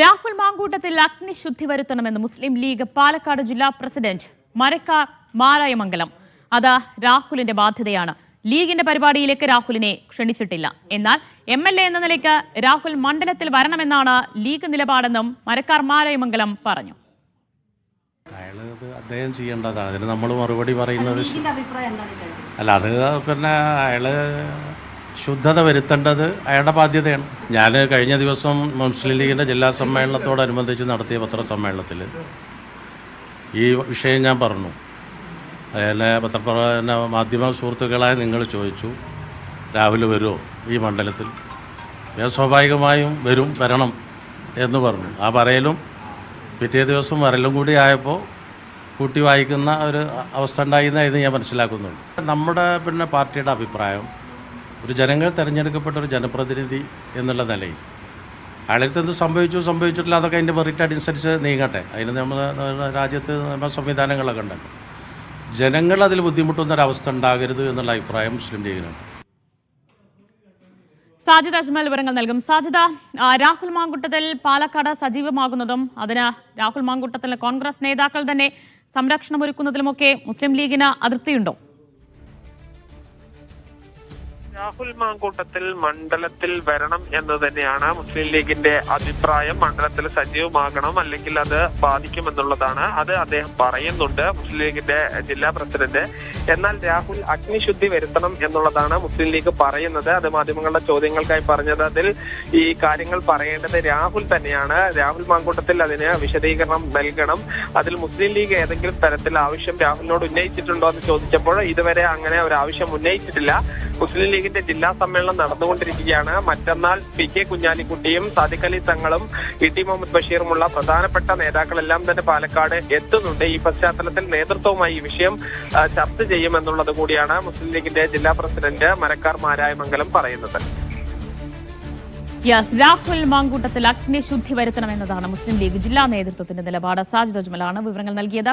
രാഹുൽ മാങ്കൂട്ടത്തിൽ അഗ്നിശുദ്ധി വരുത്തണമെന്ന് മുസ്ലിം ലീഗ് പാലക്കാട് ജില്ലാ പ്രസിഡന്റ് മരക്കാർ മാരായമംഗലം. അത് രാഹുലിന്റെ ബാധ്യതയാണ്. ലീഗിന്റെ പരിപാടിയിലേക്ക് രാഹുലിനെ ക്ഷണിച്ചിട്ടില്ല. എന്നാൽ എം എൽ എ എന്ന നിലയ്ക്ക് രാഹുൽ മണ്ഡലത്തിൽ വരണമെന്നാണ് ലീഗ് നിലപാടെന്നും മരക്കാർ മാരായമംഗലം പറഞ്ഞു. അദ്ദേഹം ചെയ്യേണ്ടതാണ്. അതിന് നമ്മൾ മറുപടി പറയുന്നത്? അല്ല അത് പിന്നെ അയാൾ ശുദ്ധത വരുത്തേണ്ടത് അയാളുടെ ബാധ്യതയാണ്. ഞാൻ കഴിഞ്ഞ ദിവസം മുസ്ലിം ലീഗിന്റെ ജില്ലാ സമ്മേളനത്തോടനുബന്ധിച്ച് നടത്തിയ പത്രസമ്മേളനത്തിൽ ഈ വിഷയം ഞാൻ പറഞ്ഞു. അതിലെ പത്രപ്ര മാധ്യമ സുഹൃത്തുക്കളായ നിങ്ങൾ ചോദിച്ചു രാഹുൽ വരുമോ ഈ മണ്ഡലത്തിൽ? ഞാൻ സ്വാഭാവികമായും വരും വരണം എന്ന് പറഞ്ഞു. ആ പറയലും പിറ്റേ ദിവസം വരലും കൂടി ആയപ്പോൾ കൂട്ടി വായിക്കുന്ന ഒരു അവസ്ഥ ഉണ്ടായിരുന്നതായിരുന്നു ഞാൻ മനസ്സിലാക്കുന്നുണ്ട് നമ്മുടെ പിന്നെ പാർട്ടിയുടെ അഭിപ്രായം ഒരു ജനങ്ങൾ തിരഞ്ഞെടുക്കപ്പെട്ട ഒരു ജനപ്രതിനിധി എന്നുള്ള നിലയിൽ. അയാളടുത്ത് എന്ത് സംഭവിച്ചു സംഭവിച്ചിട്ടില്ല അതൊക്കെ അതിന്റെ മെറിറ്റ് അനുസരിച്ച് നീങ്ങട്ടെ. അതിന് നമ്മുടെ നമ്മുടെ രാജ്യത്ത് നിയമ സംവിധാനങ്ങളൊക്കെ ഉണ്ടല്ലോ. ജനങ്ങൾ അതിൽ ബുദ്ധിമുട്ടുന്ന ഒരവസ്ഥ ഉണ്ടാകരുത് എന്നുള്ള അഭിപ്രായം മുസ്ലിം ലീഗിനാണ് സാജിദ് അജ്മൽ വിവരങ്ങൾ നൽകും. സാജിദ രാഹുൽ മാങ്കുട്ടത്തിൽ പാലക്കാട് സജീവമാകുന്നതും അതിന് രാഹുൽ മാങ്കുട്ടത്തിൽ കോൺഗ്രസ് നേതാക്കൾ തന്നെ സംരക്ഷണം ഒരുക്കുന്നതിലുമൊക്കെ മുസ്ലിം ലീഗിന് അതൃപ്തിയുണ്ടോ? രാഹുൽ മാങ്കൂട്ടത്തിൽ മണ്ഡലത്തിൽ വരണം എന്ന് തന്നെയാണ് മുസ്ലിം ലീഗിന്റെ അഭിപ്രായം. മണ്ഡലത്തിൽ സജീവമാകണം അല്ലെങ്കിൽ അത് ബാധിക്കുമെന്നുള്ളതാണ് അത് അദ്ദേഹം പറയുന്നുണ്ട് മുസ്ലിം ലീഗിന്റെ ജില്ലാ പ്രസിഡന്റ്. എന്നാൽ രാഹുൽ അഗ്നിശുദ്ധി വരുത്തണം എന്നുള്ളതാണ് മുസ്ലിം ലീഗ് പറയുന്നത്. അത് മാധ്യമങ്ങളുടെ ചോദ്യങ്ങൾക്കായി പറഞ്ഞത്. അതിൽ ഈ കാര്യങ്ങൾ പറയേണ്ടത് രാഹുൽ തന്നെയാണ്. രാഹുൽ മാങ്കൂട്ടത്തിൽ അതിന് വിശദീകരണം നൽകണം. അതിൽ മുസ്ലിം ലീഗ് ഏതെങ്കിലും തരത്തിൽ ആവശ്യം രാഹുലിനോട് ഉന്നയിച്ചിട്ടുണ്ടോ എന്ന് ചോദിച്ചപ്പോൾ ഇതുവരെ അങ്ങനെ ഒരു ആവശ്യം ഉന്നയിച്ചിട്ടില്ല. മുസ്ലിം ലീഗിന്റെ ജില്ലാ സമ്മേളനം നടന്നുകൊണ്ടിരിക്കുകയാണ്. മറ്റന്നാൾ പി കെ കുഞ്ഞാലിക്കുട്ടിയും സാദിഖ് അലി തങ്ങളും ഇ ടി മുഹമ്മദ് ബഷീറുമുള്ള പ്രധാനപ്പെട്ട നേതാക്കളെല്ലാം തന്നെ പാലക്കാട് എത്തുന്നുണ്ട്. ഈ പശ്ചാത്തലത്തിൽ നേതൃത്വവുമായി ഈ വിഷയം ചർച്ച ചെയ്യുമെന്നുള്ളത് കൂടിയാണ് മുസ്ലിം ലീഗിന്റെ ജില്ലാ പ്രസിഡന്റ് മരക്കാർ മാരായ മംഗലം പറയുന്നത്. യെസ് രാഹുൽ മാങ്കൂട്ടത്തിൽ അഗ്നിശുദ്ധി വരുത്തണമെന്നതാണ് മുസ്ലിം ലീഗ് ജില്ലാ നേതൃത്വത്തിന്റെ നിലപാട്. സാജിദ് അജ്മലാണ് വിവരങ്ങൾ നൽകിയത്.